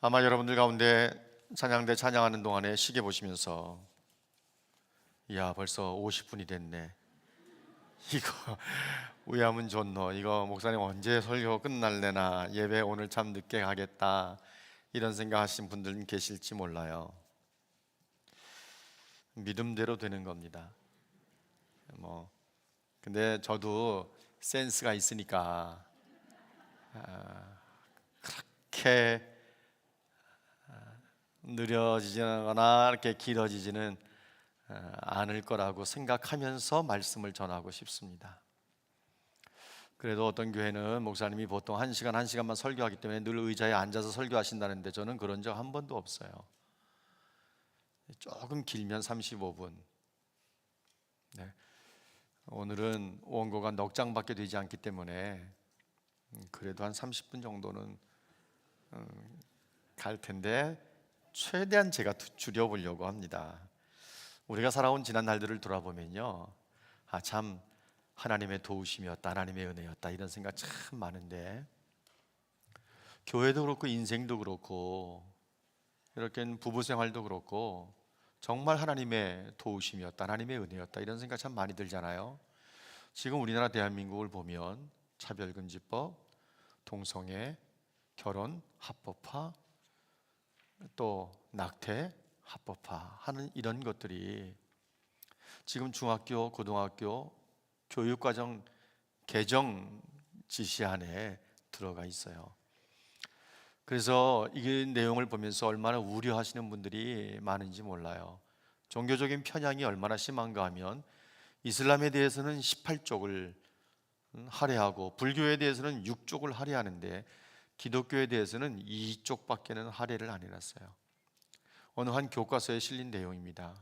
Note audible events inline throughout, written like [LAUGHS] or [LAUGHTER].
아마 여러분들 가운데 찬양대 찬양하는 동안에 시계 보시면서 야 벌써 50분이 됐네. 이거 [LAUGHS] 우야문 좋노 이거 목사님 언제 설교 끝날래나 예배 오늘 참 늦게 가겠다. 이런 생각하신 분들 계실지 몰라요. 믿음대로 되는 겁니다. 뭐 근데 저도 센스가 있으니까 아, 그렇게 느려지거나 이렇게 길어지지는 어, 않을 거라고 생각하면서 말씀을 전하고 싶습니다. 그래도 어떤 교회는 목사님이 보통 한 시간 한 시간만 설교하기 때문에 늘 의자에 앉아서 설교하신다는데 저는 그런 적 한 번도 없어요. 조금 길면 35분. 네. 오늘은 원고가 넉 장밖에 되지 않기 때문에 음, 그래도 한 30분 정도는 음, 갈 텐데 최대한 제가 두- 줄여보려고 합니다. 우리가 살아온 지난 날들을 돌아보면요, 아 참 하나님의 도우심이었다, 하나님의 은혜였다 이런 생각 참 많은데 교회도 그렇고 인생도 그렇고 이렇게 부부 생활도 그렇고 정말 하나님의 도우심이었다, 하나님의 은혜였다 이런 생각 참 많이 들잖아요. 지금 우리나라 대한민국을 보면 차별금지법, 동성애, 결혼 합법화, 또 낙태 합법화 하는 이런 것들이 지금 중학교, 고등학교 교육과정 개정 지시안에 들어가 있어요. 그래서 이 내용을 보면서 얼마나 우려하시는 분들이 많은지 몰라요. 종교적인 편향이 얼마나 심한가 하면 이슬람에 대해서는 18쪽을 할애하고 불교에 대해서는 6쪽을 할애하는데 기독교에 대해서는 2쪽밖에는 할애를 안 해놨어요. 어느 한 교과서에 실린 내용입니다.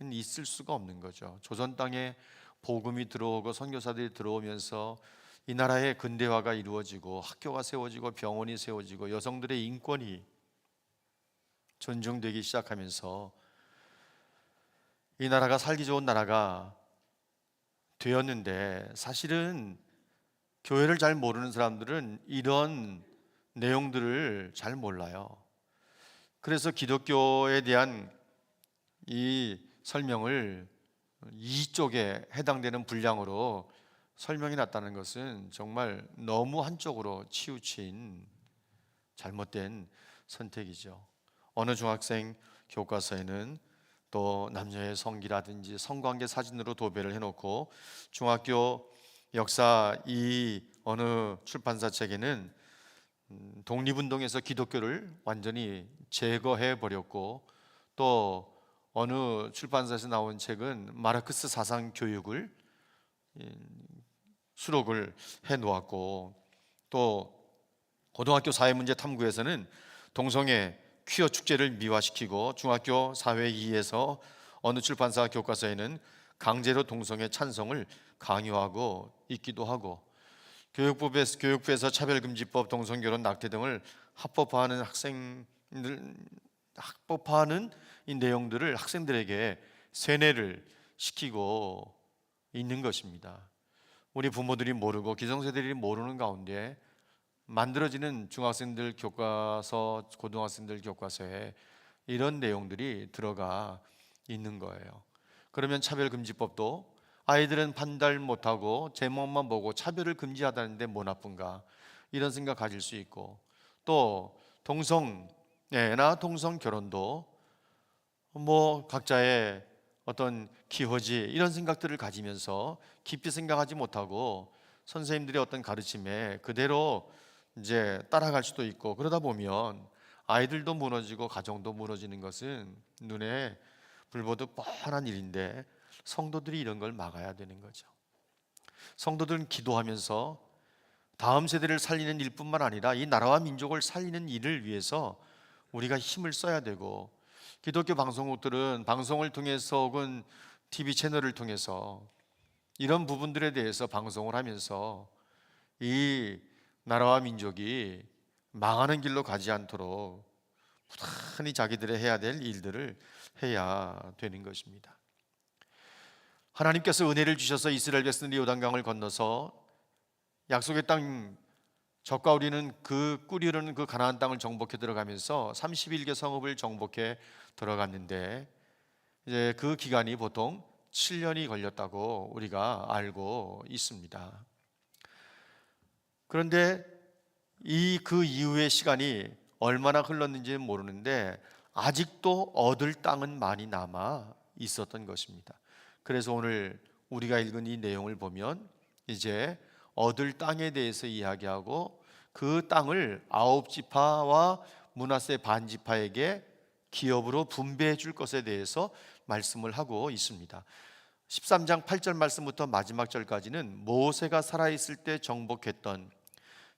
있을 수가 없는 거죠. 조선 땅에 복음이 들어오고 선교사들이 들어오면서 이 나라의 근대화가 이루어지고 학교가 세워지고 병원이 세워지고 여성들의 인권이 존중되기 시작하면서 이 나라가 살기 좋은 나라가 되었는데 사실은 교회를 잘 모르는 사람들은 이런 내용들을 잘 몰라요. 그래서 기독교에 대한 이 설명을 이쪽에 해당되는 분량으로 설명이 났다는 것은 정말 너무 한쪽으로 치우친 잘못된 선택이죠. 어느 중학생 교과서에는 또 남녀의 성기라든지 성관계 사진으로 도배를 해놓고 중학교 역사 이 어느 출판사 책에는 음, 독립운동에서 기독교를 완전히 제거해 버렸고 또 어느 출판사에서 나온 책은 마르크스 사상 교육을 음, 수록을 해 놓았고 또 고등학교 사회문제 탐구에서는 동성애 퀴어 축제를 미화시키고 중학교 사회 2에서 어느 출판사 교과서에는 강제로 동성애 찬성을 강요하고 있기도 하고 교육부에서, 교육부에서 차별금지법, 동성결혼, 낙태 등을 합법화하는 학생들 합법화하는 이 내용들을 학생들에게 세뇌를 시키고 있는 것입니다. 우리 부모들이 모르고 기성세대들이 모르는 가운데 만들어지는 중학생들 교과서, 고등학생들 교과서에 이런 내용들이 들어가 있는 거예요. 그러면 차별금지법도 아이들은 판단 못하고 제목만 보고 차별을 금지하다는데 뭐 나쁜가? 이런 생각 가질 수 있고. 또 동성애나 동성 결혼도 뭐 각자의 어떤 기호지 이런 생각들을 가지면서 깊이 생각하지 못하고 선생님들의 어떤 가르침에 그대로 이제 따라갈 수도 있고 그러다 보면 아이들도 무너지고 가정도 무너지는 것은 눈에 불보듯 뻔한 일인데 성도들이 이런 걸 막아야 되는 거죠. 성도들은 기도하면서 다음 세대를 살리는 일뿐만 아니라 이 나라와 민족을 살리는 일을 위해서 우리가 힘을 써야 되고 기독교 방송국들은 방송을 통해서 혹은 TV 채널을 통해서 이런 부분들에 대해서 방송을 하면서 이 나라와 민족이 망하는 길로 가지 않도록 부단히 자기들의 해야 될 일들을 해야 되는 것입니다. 하나님께서 은혜를 주셔서 이스라엘 백성들이 요단강을 건너서 약속의 땅 적과 우리는 그 흐르는 그 가나안 땅을 정복해 들어가면서 31개 성읍을 정복해 들어갔는데 이제 그 기간이 보통 7년이 걸렸다고 우리가 알고 있습니다. 그런데 이 그 이후의 시간이 얼마나 흘렀는지는 모르는데 아직도 얻을 땅은 많이 남아 있었던 것입니다. 그래서 오늘 우리가 읽은 이 내용을 보면 이제 얻을 땅에 대해서 이야기하고 그 땅을 아홉 지파와 문하세 반 지파에게 기업으로 분배해 줄 것에 대해서 말씀을 하고 있습니다. 13장 8절 말씀부터 마지막 절까지는 모세가 살아 있을 때 정복했던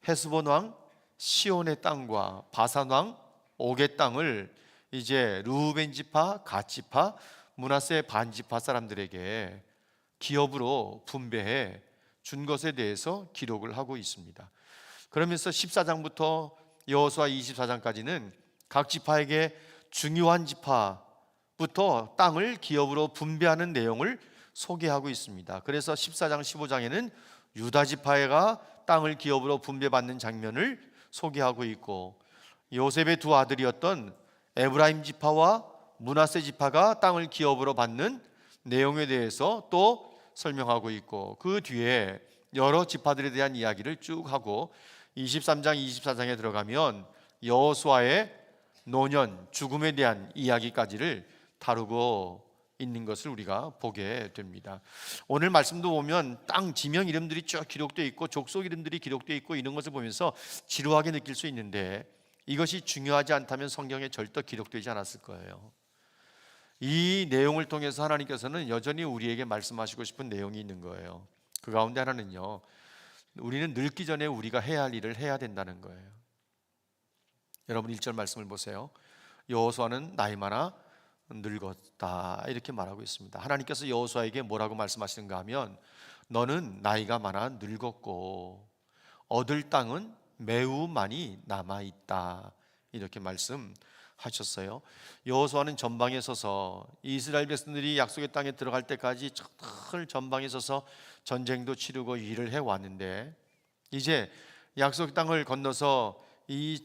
헤스본 왕 시온의 땅과 바산 왕 옥의 땅을 이제 루벤 지파, 갓 지파, 문하세 반 지파 사람들에게 기업으로 분배해 준 것에 대해서 기록을 하고 있습니다. 그러면서 14장부터 여호수아 24장까지는 각 지파에게 중요한 지파부터 땅을 기업으로 분배하는 내용을 소개하고 있습니다. 그래서 14장 15장에는 유다 지파가 땅을 기업으로 분배받는 장면을 소개하고 있고 요셉의 두 아들이었던 에브라임 지파와 문하세 지파가 땅을 기업으로 받는 내용에 대해서 또 설명하고 있고 그 뒤에 여러 지파들에 대한 이야기를 쭉 하고 23장 24장에 들어가면 여호수아의 노년 죽음에 대한 이야기까지를 다루고 있는 것을 우리가 보게 됩니다. 오늘 말씀도 보면 땅 지명 이름들이 쭉 기록되어 있고 족속 이름들이 기록되어 있고 이런 것을 보면서 지루하게 느낄 수 있는데 이것이 중요하지 않다면 성경에 절대 기록되지 않았을 거예요. 이 내용을 통해서 하나님께서는 여전히 우리에게 말씀하시고 싶은 내용이 있는 거예요. 그 가운데 하나는요. 우리는 늙기 전에 우리가 해야 할 일을 해야 된다는 거예요. 여러분 1절 말씀을 보세요. 여호수아는 나이 많아 늙었다 이렇게 말하고 있습니다. 하나님께서 여호수아에게 뭐라고 말씀하시는가 하면 너는 나이가 많아 늙었고 얻을 땅은 매우 많이 남아 있다. 이렇게 말씀 하셨어요. 여호수아는 전방에 서서 이스라엘 백성들이 약속의 땅에 들어갈 때까지 늘 전방에 서서 전쟁도 치르고 일을 해 왔는데 이제 약속 땅을 건너서 이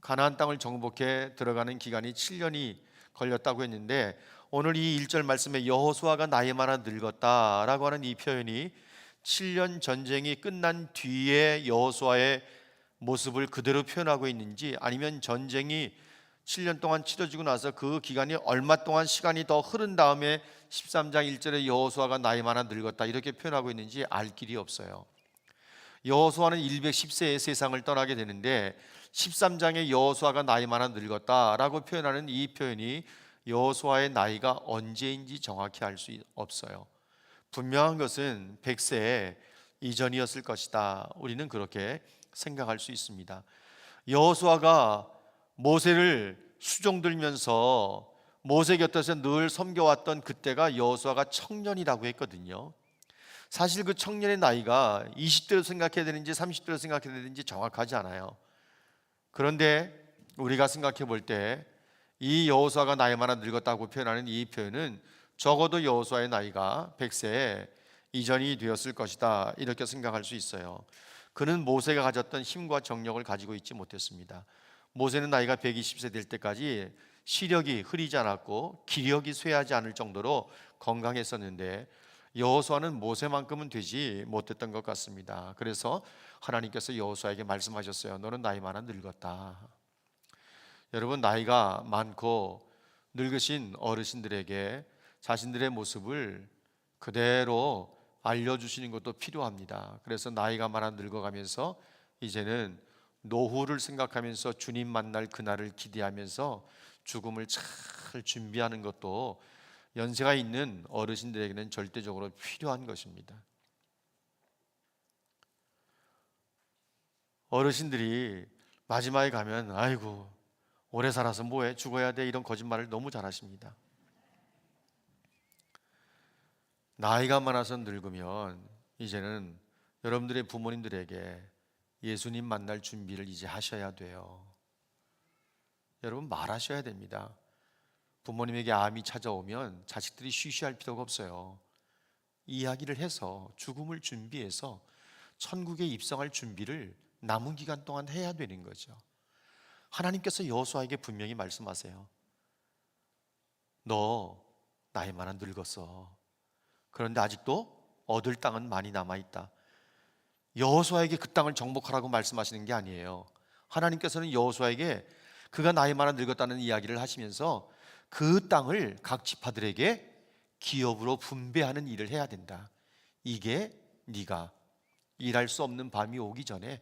가나안 땅을 정복해 들어가는 기간이 7년이 걸렸다고 했는데 오늘 이 1절 말씀에 여호수아가 나이 많아 늙었다라고 하는 이 표현이 7년 전쟁이 끝난 뒤에 여호수아의 모습을 그대로 표현하고 있는지 아니면 전쟁이 7년 동안 치러지고 나서 그 기간이 얼마 동안 시간이 더 흐른 다음에 13장 1절에 여호수아가 나이 많아 늙었다 이렇게 표현하고 있는지 알 길이 없어요. 여호수아는 110세에 세상을 떠나게 되는데 13장에 여호수아가 나이 많아 늙었다라고 표현하는 이 표현이 여호수아의 나이가 언제인지 정확히 알 수 없어요. 분명한 것은 100세 이전이었을 것이다. 우리는 그렇게 생각할 수 있습니다. 여호수아가 모세를 수종 들면서 모세 곁에서 늘 섬겨왔던 그때가 여호수아가 청년이라고 했거든요. 사실 그 청년의 나이가 20대로 생각해야 되는지 30대로 생각해야 되는지 정확하지 않아요. 그런데 우리가 생각해 볼 때 이 여호수아가 나이 많아 늙었다고 표현하는 이 표현은 적어도 여호수아의 나이가 100세 이전이 되었을 것이다. 이렇게 생각할 수 있어요. 그는 모세가 가졌던 힘과 정력을 가지고 있지 못했습니다. 모세는 나이가 120세 될 때까지 시력이 흐리지 않았고 기력이 쇠하지 않을 정도로 건강했었는데 여호수아는 모세만큼은 되지 못했던 것 같습니다. 그래서 하나님께서 여호수아에게 말씀하셨어요. 너는 나이 많아 늙었다. 여러분 나이가 많고 늙으신 어르신들에게 자신들의 모습을 그대로 알려주시는 것도 필요합니다. 그래서 나이가 많아 늙어가면서 이제는 노후를 생각하면서 주님 만날 그날을 기대하면서 죽음을 잘 준비하는 것도 연세가 있는 어르신들에게는 절대적으로 필요한 것입니다. 어르신들이 마지막에 가면 아이고 오래 살아서 뭐해 죽어야 돼 이런 거짓말을 너무 잘하십니다. 나이가 많아서 늙으면 이제는 여러분들의 부모님들에게 예수님 만날 준비를 이제 하셔야 돼요. 여러분 말하셔야 됩니다. 부모님에게 암이 찾아오면 자식들이 쉬쉬할 필요가 없어요. 이야기를 해서 죽음을 준비해서 천국에 입성할 준비를 남은 기간 동안 해야 되는 거죠. 하나님께서 여호수아에게 분명히 말씀하세요. 너 나이 많아 늙었어. 그런데 아직도 얻을 땅은 많이 남아 있다. 여호수아에게 그 땅을 정복하라고 말씀하시는 게 아니에요. 하나님께서는 여호수아에게 그가 나이 많아 늙었다는 이야기를 하시면서 그 땅을 각 지파들에게 기업으로 분배하는 일을 해야 된다. 이게 네가 일할 수 없는 밤이 오기 전에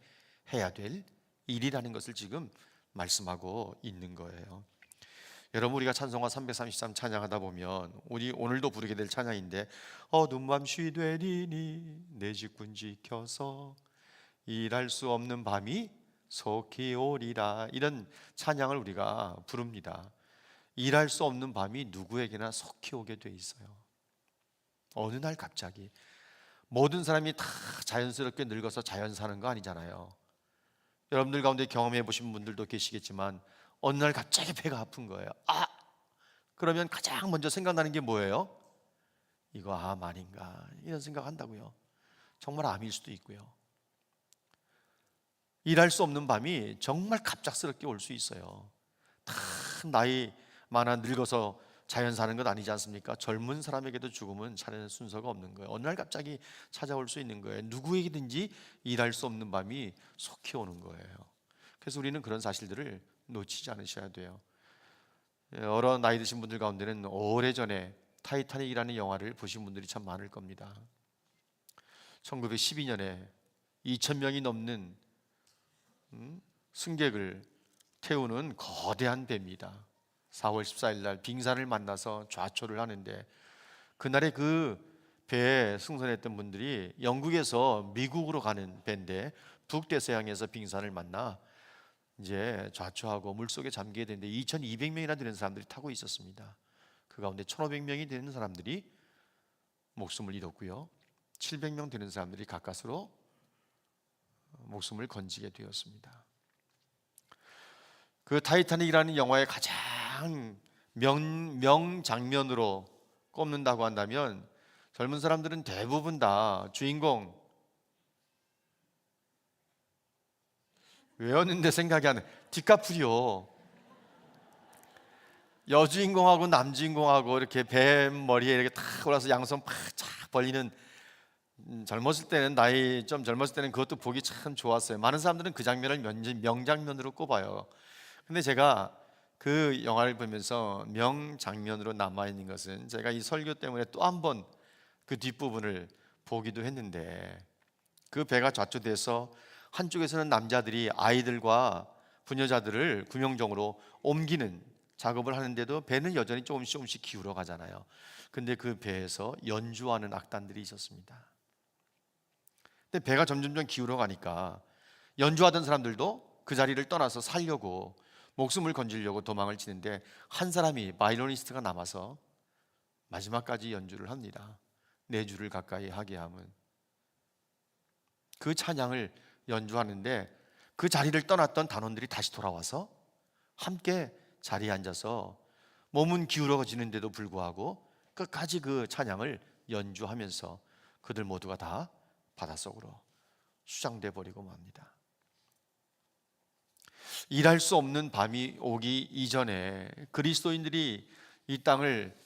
해야 될 일이라는 것을 지금 말씀하고 있는 거예요. 여러분 우리가 찬송가 333 찬양하다 보면 우리 오늘도 부르게 될 찬양인데 어두운 밤 쉬 되리니 내 직분 지켜서 일할 수 없는 밤이 속히 오리라 이런 찬양을 우리가 부릅니다. 일할 수 없는 밤이 누구에게나 속히 오게 돼 있어요. 어느 날 갑자기 모든 사람이 다 자연스럽게 늙어서 자연 사는 거 아니잖아요. 여러분들 가운데 경험해 보신 분들도 계시겠지만 어느 날 갑자기 배가 아픈 거예요. 아! 그러면 가장 먼저 생각나는 게 뭐예요? 이거 암 아닌가 이런 생각 한다고요. 정말 암일 수도 있고요. 일할 수 없는 밤이 정말 갑작스럽게 올 수 있어요. 다 나이 많아 늙어서 자연 사는 것 아니지 않습니까? 젊은 사람에게도 죽음은 차례는 순서가 없는 거예요. 어느 날 갑자기 찾아올 수 있는 거예요. 누구에게든지 일할 수 없는 밤이 속히 오는 거예요. 그래서 우리는 그런 사실들을 놓치지 않으셔야 돼요. 여러 나이 드신 분들 가운데는 오래전에 타이타닉이라는 영화를 보신 분들이 참 많을 겁니다. 1912년에 2천 명이 넘는 음, 승객을 태우는 거대한 배입니다. 4월 14일 날 빙산을 만나서 좌초를 하는데 그날에 그 배에 승선했던 분들이 영국에서 미국으로 가는 배인데 북대서양에서 빙산을 만나 이제 좌초하고 물속에 잠기게 되는데 2,200명이나 되는 사람들이 타고 있었습니다. 그 가운데 1,500명이 되는 사람들이 목숨을 잃었고요. 700명 되는 사람들이 가까스로 목숨을 건지게 되었습니다. 그 타이타닉이라는 영화의 가장 명, 명 장면으로 꼽는다고 한다면 젊은 사람들은 대부분 다 주인공 외웠는데 생각이 안 나. 디카프리오 여주인공하고 남주인공하고 이렇게 뱀 머리에 이렇게 탁 올라서 양손 팍착 벌리는 음, 젊었을 때는 나이 좀 젊었을 때는 그것도 보기 참 좋았어요. 많은 사람들은 그 장면을 명- 명장면으로 꼽아요. 근데 제가 그 영화를 보면서 명장면으로 남아 있는 것은 제가 이 설교 때문에 또 한 번 그 뒷부분을 보기도 했는데 그 배가 좌초돼서 한쪽에서는 남자들이 아이들과 부녀자들을 구명정으로 옮기는 작업을 하는데도 배는 여전히 조금씩 조금씩 기울어 가잖아요. 근데 그 배에서 연주하는 악단들이 있었습니다. 근데 배가 점점점 기울어 가니까 연주하던 사람들도 그 자리를 떠나서 살려고 목숨을 건지려고 도망을 치는데 한 사람이 바이올리니스트가 남아서 마지막까지 연주를 합니다. 네 줄을 가까이 하게 함은 그 찬양을 연주하는데 그 자리를 떠났던 단원들이 다시 돌아와서 함께 자리에 앉아서 몸은 기울어지는데도 불구하고 끝까지 그 찬양을 연주하면서 그들 모두가 다 바닷속으로 수장돼 버리고 맙니다. 일할 수 없는 밤이 오기 이전에 그리스도인들이 이 땅을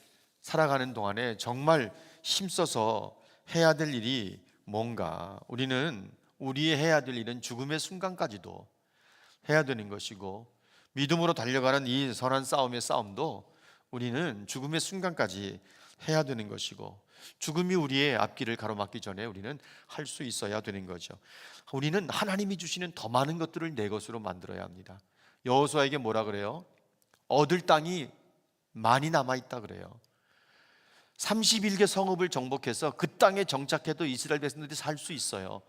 살아가는 동안에 정말 힘써서 해야 될 일이 뭔가 우리는 우리의 해야 될 일은 죽음의 순간까지도 해야 되는 것이고 믿음으로 달려가는 이 선한 싸움의 싸움도 우리는 죽음의 순간까지 해야 되는 것이고 죽음이 우리의 앞길을 가로막기 전에 우리는 할 수 있어야 되는 거죠. 우리는 하나님이 주시는 더 많은 것들을 내 것으로 만들어야 합니다. 여호수아에게 뭐라 그래요? 얻을 땅이 많이 남아 있다 그래요. 31개 성읍을 정복해서 그 땅에 정착해도 이스라엘 백성들이 살 수 있어요.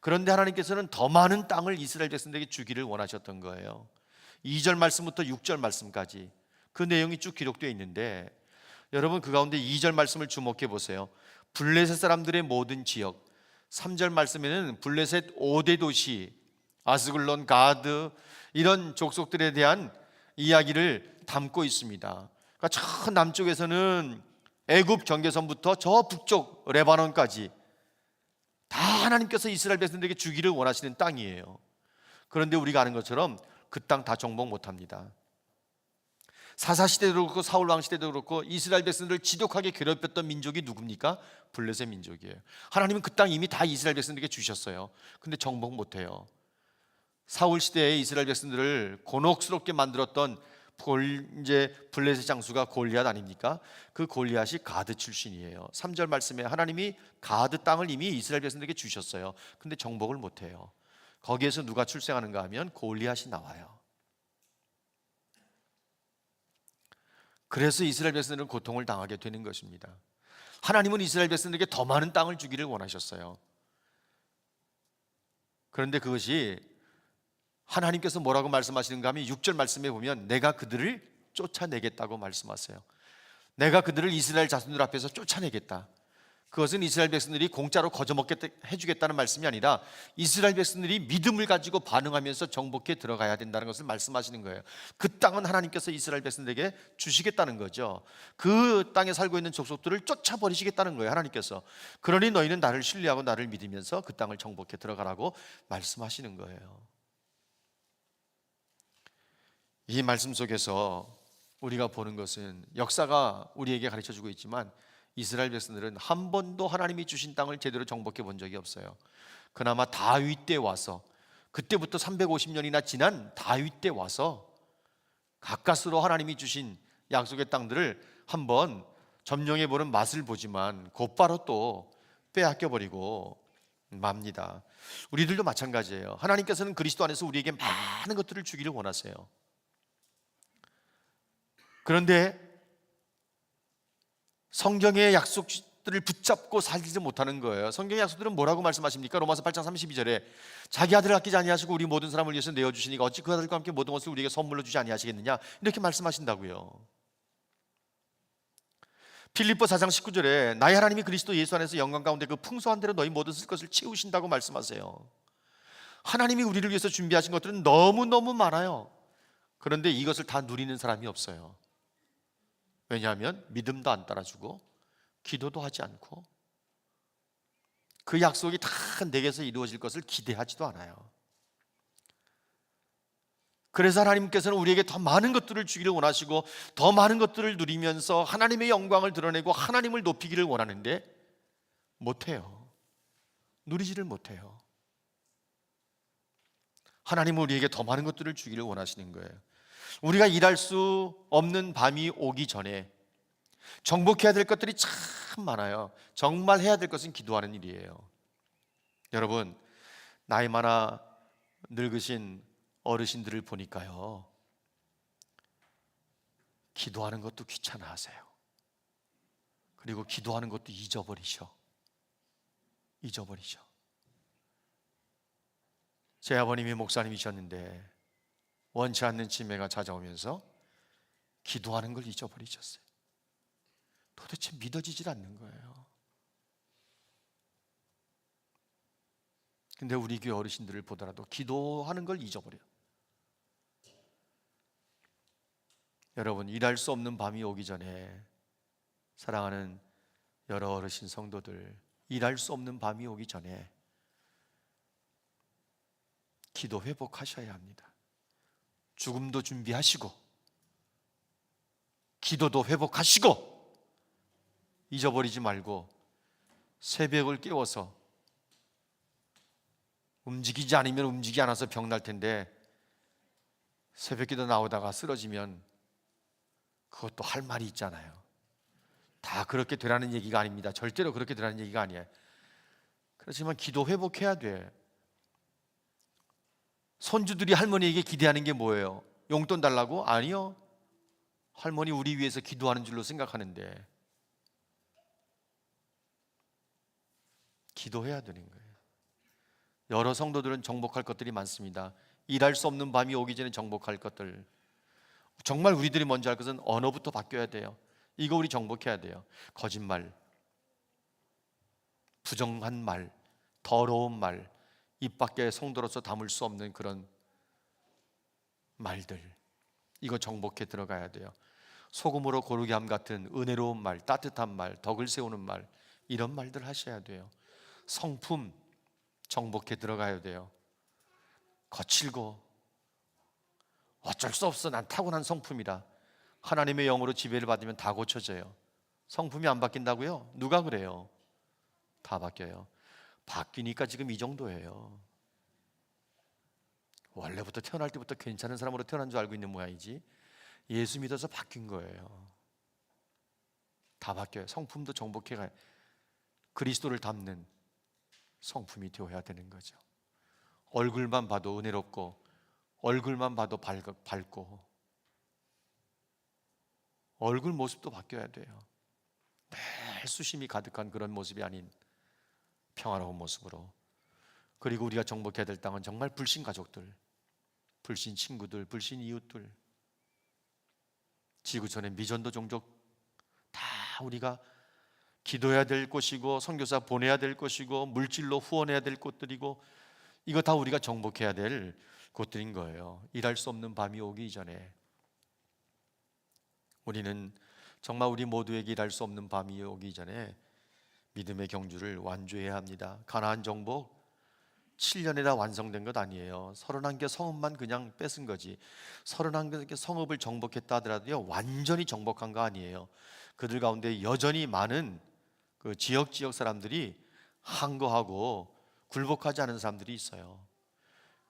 그런데 하나님께서는 더 많은 땅을 이스라엘 백성들에게 주기를 원하셨던 거예요. 2절 말씀부터 6절 말씀까지 그 내용이 쭉 기록되어 있는데 여러분 그 가운데 2절 말씀을 주목해 보세요. 블레셋 사람들의 모든 지역 3절 말씀에는 블레셋 5대 도시 아스글론, 가드 이런 족속들에 대한 이야기를 담고 있습니다. 그러니까 저 남쪽에서는 애굽 경계선부터 저 북쪽 레바논까지 다 하나님께서 이스라엘 백성들에게 주기를 원하시는 땅이에요. 그런데 우리가 아는 것처럼 그 땅 다 정복 못 합니다. 사사 시대도 그렇고 사울 왕 시대도 그렇고 이스라엘 백성들을 지독하게 괴롭혔던 민족이 누굽니까? 블레셋 민족이에요. 하나님은 그 땅 이미 다 이스라엘 백성들에게 주셨어요. 근데 정복 못 해요. 사울 시대에 이스라엘 백성들을 곤혹스럽게 만들었던 골 이제 블레셋 장수가 골리앗 아닙니까? 그 골리앗이 가드 출신이에요. 3절 말씀에 하나님이 가드 땅을 이미 이스라엘 백성들에게 주셨어요. 근데 정복을 못 해요. 거기에서 누가 출생하는가 하면 골리앗이 나와요. 그래서 이스라엘 백성들은 고통을 당하게 되는 것입니다. 하나님은 이스라엘 백성들에게 더 많은 땅을 주기를 원하셨어요. 그런데 그것이 하나님께서 뭐라고 말씀하시는가 하면 6절 말씀에 보면 내가 그들을 쫓아내겠다고 말씀하세요. 내가 그들을 이스라엘 자손들 앞에서 쫓아내겠다. 그것은 이스라엘 백성들이 공짜로 거저먹게 해주겠다는 말씀이 아니라 이스라엘 백성들이 믿음을 가지고 반응하면서 정복해 들어가야 된다는 것을 말씀하시는 거예요. 그 땅은 하나님께서 이스라엘 백성들에게 주시겠다는 거죠. 그 땅에 살고 있는 족속들을 쫓아버리시겠다는 거예요. 하나님께서. 그러니 너희는 나를 신뢰하고 나를 믿으면서 그 땅을 정복해 들어가라고 말씀하시는 거예요. 이 말씀 속에서 우리가 보는 것은 역사가 우리에게 가르쳐 주고 있지만 이스라엘 백성들은 한 번도 하나님이 주신 땅을 제대로 정복해 본 적이 없어요. 그나마 다윗 때 와서 그때부터 350년이나 지난 다윗 때 와서 가까스로 하나님이 주신 약속의 땅들을 한번 점령해 보는 맛을 보지만 곧바로 또 빼앗겨 버리고 맙니다. 우리들도 마찬가지예요. 하나님께서는 그리스도 안에서 우리에게 많은 것들을 주기를 원하세요. 그런데 성경의 약속들을 붙잡고 살지 못하는 거예요. 성경의 약속들은 뭐라고 말씀하십니까? 로마서 8장 32절에 자기 아들을 아끼지 아니하시고 우리 모든 사람을 위해서 내어 주시니까 어찌 그 아들과 함께 모든 것을 우리에게 선물로 주지 아니하시겠느냐? 이렇게 말씀하신다고요. 필립보 4장 19절에 나의 하나님이 그리스도 예수 안에서 영광 가운데 그 풍성한 대로 너희 모든 쓸 것을 채우신다고 말씀하세요. 하나님이 우리를 위해서 준비하신 것들은 너무너무 많아요. 그런데 이것을 다 누리는 사람이 없어요. 왜냐하면 믿음도 안 따라주고 기도도 하지 않고 그 약속이 다 내게서 이루어질 것을 기대하지도 않아요. 그래서 하나님께서는 우리에게 더 많은 것들을 주기를 원하시고 더 많은 것들을 누리면서 하나님의 영광을 드러내고 하나님을 높이기를 원하는데 못해요. 누리지를 못해요. 하나님은 우리에게 더 많은 것들을 주기를 원하시는 거예요. 우리가 일할 수 없는 밤이 오기 전에 정복해야 될 것들이 참 많아요. 정말 해야 될 것은 기도하는 일이에요. 여러분, 나이 많아 늙으신 어르신들을 보니까요. 기도하는 것도 귀찮아 하세요. 그리고 기도하는 것도 잊어버리셔. 잊어버리셔. 제 아버님이 목사님이셨는데 원치 않는 치매가 찾아오면서 기도하는 걸 잊어버리셨어요. 도대체 믿어지질 않는 거예요. 근데 우리 교회 어르신들을 보더라도 기도하는 걸 잊어버려요. 여러분, 일할 수 없는 밤이 오기 전에 사랑하는 여러 어르신 성도들, 일할 수 없는 밤이 오기 전에 기도 회복하셔야 합니다. 죽음도 준비하시고 기도도 회복하시고 잊어버리지 말고 새벽을 깨워서 움직이지 않으면 움직이 않아서 병 날 텐데 새벽기도 나오다가 쓰러지면 그것도 할 말이 있잖아요. 다 그렇게 되라는 얘기가 아닙니다. 절대로 그렇게 되라는 얘기가 아니에요. 그렇지만 기도 회복해야 돼. 손주들이 할머니에게 기대하는 게 뭐예요? 용돈 달라고? 아니요. 할머니 우리 위해서 기도하는 줄로 생각하는데 기도해야 되는 거예요. 여러 성도들은 정복할 것들이 많습니다. 일할 수 없는 밤이 오기 전에 정복할 것들. 정말 우리들이 먼저 할 것은 언어부터 바뀌어야 돼요. 이거 우리 정복해야 돼요. 거짓말, 부정한 말, 더러운 말, 입 밖에 성도로서 담을 수 없는 그런 말들 이거 정복해 들어가야 돼요. 소금으로 고르게 함 같은 은혜로운 말, 따뜻한 말, 덕을 세우는 말 이런 말들 하셔야 돼요. 성품 정복해 들어가야 돼요. 거칠고 어쩔 수 없어 난 타고난 성품이라 하나님의 영으로 지배를 받으면 다 고쳐져요. 성품이 안 바뀐다고요? 누가 그래요? 다 바뀌어요. 바뀌니까 지금 이 정도예요. 원래부터 태어날 때부터 괜찮은 사람으로 태어난 줄 알고 있는 모양이지. 예수 믿어서 바뀐 거예요. 다 바뀌어요. 성품도 정복해 가요. 그리스도를 담는 성품이 되어야 되는 거죠. 얼굴만 봐도 은혜롭고 얼굴만 봐도 밝, 밝고 얼굴 모습도 바뀌어야 돼요. 늘 수심이 가득한 그런 모습이 아닌 평화로운 모습으로. 그리고 우리가 정복해야 될 땅은 정말 불신 가족들, 불신 친구들, 불신 이웃들. 지구촌의 미전도 종족 다 우리가 기도해야 될 곳이고 선교사 보내야 될 곳이고 물질로 후원해야 될 곳들이고 이거 다 우리가 정복해야 될 곳들인 거예요. 일할 수 없는 밤이 오기 전에. 우리는 정말 우리 모두에게 일할 수 없는 밤이 오기 전에 믿음의 경주를 완주해야 합니다. 가나안 정복 7년에다 완성된 것 아니에요. 31개 성읍만 그냥 뺏은 거지. 31개 성읍을 정복했다 하더라도요. 완전히 정복한 거 아니에요. 그들 가운데 여전히 많은 그 지역 지역 사람들이 항거하고 굴복하지 않은 사람들이 있어요.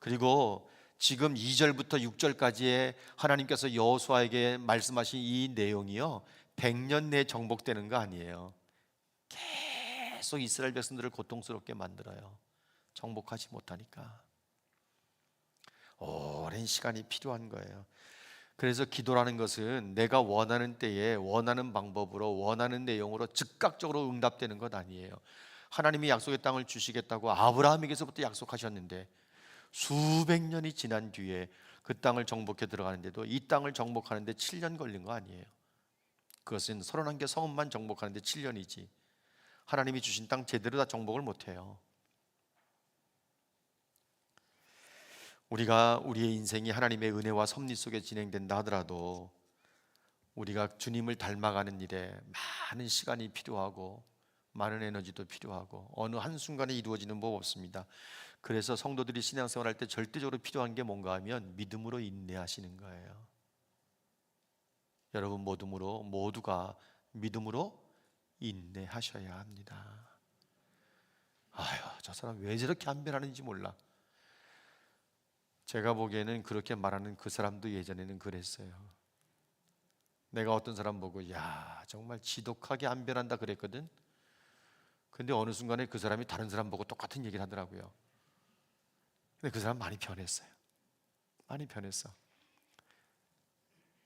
그리고 지금 2절부터 6절까지의 하나님께서 여호수아에게 말씀하신 이 내용이요. 100년 내에 정복되는 거 아니에요. 계속 이스라엘 백성들을 고통스럽게 만들어요. 정복하지 못하니까. 오랜 시간이 필요한 거예요. 그래서 기도라는 것은 내가 원하는 때에 원하는 방법으로 원하는 내용으로 즉각적으로 응답되는 것 아니에요. 하나님이 약속의 땅을 주시겠다고 아브라함에게서부터 약속하셨는데 수백 년이 지난 뒤에 그 땅을 정복해 들어가는데도 이 땅을 정복하는데 7년 걸린 거 아니에요. 그것은 31개 성읍만 정복하는데 7년이지. 하나님이 주신 땅 제대로 다 정복을 못 해요. 우리가 우리의 인생이 하나님의 은혜와 섭리 속에 진행된다 하더라도 우리가 주님을 닮아가는 일에 많은 시간이 필요하고 많은 에너지도 필요하고 어느 한순간에 이루어지는 법 없습니다. 그래서 성도들이 신앙생활 할 때 절대적으로 필요한 게 뭔가 하면 믿음으로 인내하시는 거예요. 여러분 모두로 모두가 믿음으로 인내하셔야 합니다. 아유, 저 사람 왜 저렇게 안 변하는지 몰라. 제가 보기에는 그렇게 말하는 그 사람도 예전에는 그랬어요. 내가 어떤 사람 보고 야 정말 지독하게 안 변한다 그랬거든. 근데 어느 순간에 그 사람이 다른 사람 보고 똑같은 얘기를 하더라고요. 근데 그 사람 많이 변했어요. 많이 변했어.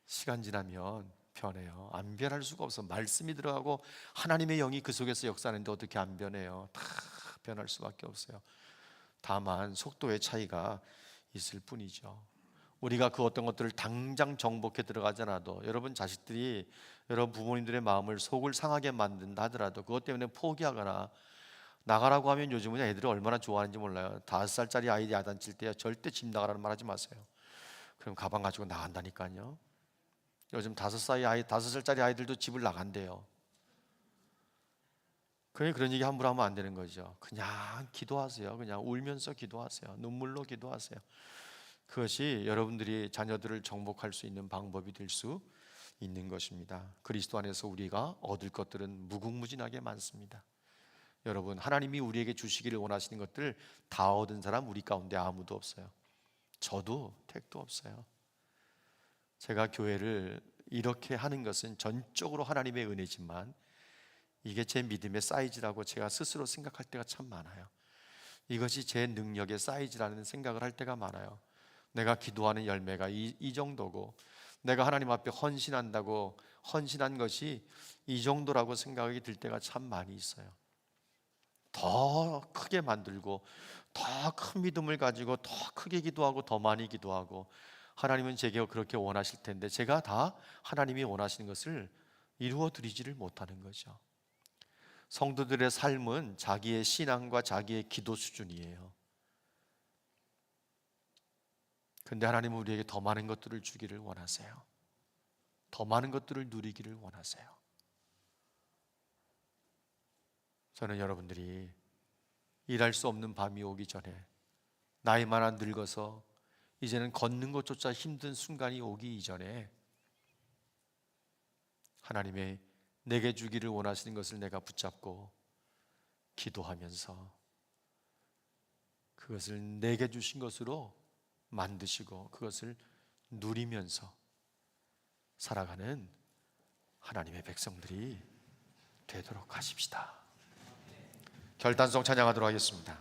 시간 지나면 변해요. 안 변할 수가 없어. 말씀이 들어가고 하나님의 영이 그 속에서 역사하는데 어떻게 안 변해요? 다 변할 수밖에 없어요. 다만 속도의 차이가 있을 뿐이죠. 우리가 그 어떤 것들을 당장 정복해 들어가지 않아도 여러분 자식들이 여러분 부모님들의 마음을 속을 상하게 만든다 하더라도 그것 때문에 포기하거나 나가라고 하면 요즘은 애들이 얼마나 좋아하는지 몰라요. 다섯 살짜리 아이 야단칠 때 절대 집 나가라는 말 하지 마세요. 그럼 가방 가지고 나간다니까요. 요즘 다섯 살 아이 다섯 살짜리 아이들도 집을 나간대요. 그냥 그런 얘기 함부로 하면 안 되는 거죠. 그냥 기도하세요. 그냥 울면서 기도하세요. 눈물로 기도하세요. 그것이 여러분들이 자녀들을 정복할 수 있는 방법이 될 수 있는 것입니다. 그리스도 안에서 우리가 얻을 것들은 무궁무진하게 많습니다. 여러분, 하나님이 우리에게 주시기를 원하시는 것들 다 얻은 사람 우리 가운데 아무도 없어요. 저도 택도 없어요. 제가 교회를 이렇게 하는 것은 전적으로 하나님의 은혜지만 이게 제 믿음의 사이즈라고 제가 스스로 생각할 때가 참 많아요. 이것이 제 능력의 사이즈라는 생각을 할 때가 많아요. 내가 기도하는 열매가 이, 이 정도고 내가 하나님 앞에 헌신한다고 헌신한 것이 이 정도라고 생각이 들 때가 참 많이 있어요. 더 크게 만들고 더 큰 믿음을 가지고 더 크게 기도하고 더 많이 기도하고 하나님은 제게 그렇게 원하실 텐데 제가 다 하나님이 원하시는 것을 이루어 드리지를 못하는 거죠. 성도들의 삶은 자기의 신앙과 자기의 기도 수준이에요. 근데 하나님은 우리에게 더 많은 것들을 주기를 원하세요. 더 많은 것들을 누리기를 원하세요. 저는 여러분들이 일할 수 없는 밤이 오기 전에 나이 많아 늙어서 이제는 걷는 것조차 힘든 순간이 오기 이전에 하나님의 내게 주기를 원하시는 것을 내가 붙잡고 기도하면서 그것을 내게 주신 것으로 만드시고 그것을 누리면서 살아가는 하나님의 백성들이 되도록 하십시다. 결단성 찬양하도록 하겠습니다.